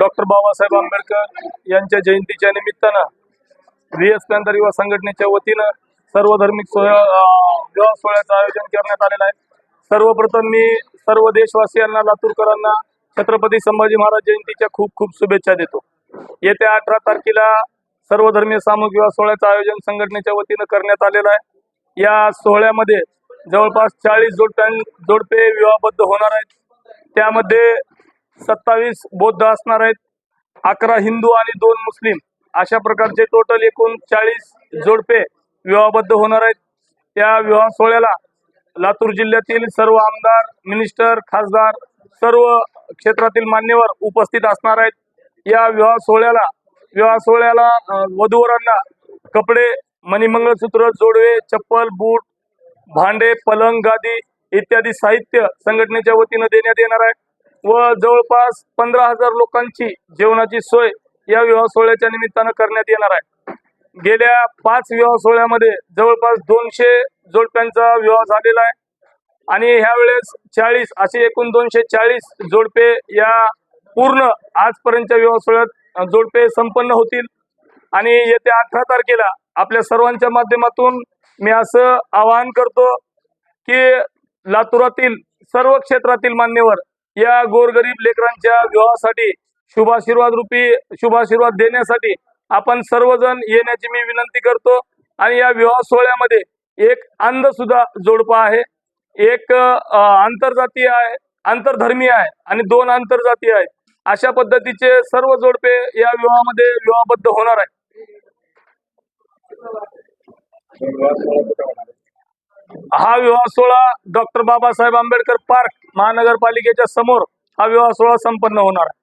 Doctor Babasaheb Ambedkar यांच्या जयंतीच्या निमित्तानं व्ही युवा संघटनेच्या वतीनं सर्व धार्मिक सोहळा विवाह सोहळ्याचं आयोजन करण्यात आलेलं आहे. सर्वप्रथम मी सर्व देशवासियांना लातूरकरांना छत्रपती संभाजी महाराज जयंतीच्या खूप खूप शुभेच्छा देतो. येत्या अठरा तारखेला सर्वधर्मीय सामूहिक विवाह सोहळ्याचं आयोजन संघटनेच्या वतीनं करण्यात आलेलं आहे. या सोहळ्यामध्ये जवळपास चाळीस जोडप्या जोडपे विवाहबद्ध होणार आहेत. त्यामध्ये सत्तावीस बौद्ध असणार आहेत अकरा हिंदू आणि दोन मुस्लिम. अशा प्रकारचे टोटल एकूण चाळीस जोडपे विवाहबद्ध होणार आहेत. त्या विवाह सोहळ्याला लातूर जिल्ह्यातील सर्व आमदार मिनिस्टर खासदार सर्व क्षेत्रातील मान्यवर उपस्थित असणार आहेत. या विवाह सोहळ्याला विवाह सोहळ्याला वधूवरांना कपडे मणिमंगळसूत्र जोडवे चप्पल बूट भांडे पलंग गादी इत्यादी साहित्य संघटनेच्या वतीनं देण्यात येणार आहे. व जवळपास पंधरा हजार लोकांची जेवणाची सोय या विवाह सोहळ्याच्या निमित्तानं करण्यात येणार आहे. गेल्या पाच विवाह सोहळ्यामध्ये जवळपास दोनशे जोडप्यांचा विवाह झालेला आहे. आणि ह्या वेळेस चाळीस असे एकूण दोनशे चाळीस जोडपे या पूर्ण आजपर्यंतच्या विवाह सोहळ्यात जोडपे संपन्न होतील. आणि येत्या अठरा तारखेला आपल्या सर्वांच्या माध्यमातून मी असं आवाहन करतो की लातुरातील सर्व क्षेत्रातील मान्यवर या गोरगरीब लेकरांच्या विवाहासाठी शुभाशीर्वाद रूपी शुभाशीर्वाद देण्यासाठी आपण सर्वजण येण्याची मी विनंती करतो. आणि या विवाह सोहळ्यामध्ये एक अंध सुद्धा जोडपा आहे. एक आंतरजातीय आहे आंतरधर्मीय आहे आणि दोन आंतरजातीय आहेत. अशा पद्धतीचे सर्व जोडपे या विवाहामध्ये विवाहबद्ध होणार आहे हा विवाह सोहळा डॉक्टर बाबासाहेब आंबेडकर पार्क महानगरपालिकेच्या समोर हा विवाह सोहळा संपन्न होणार आहे.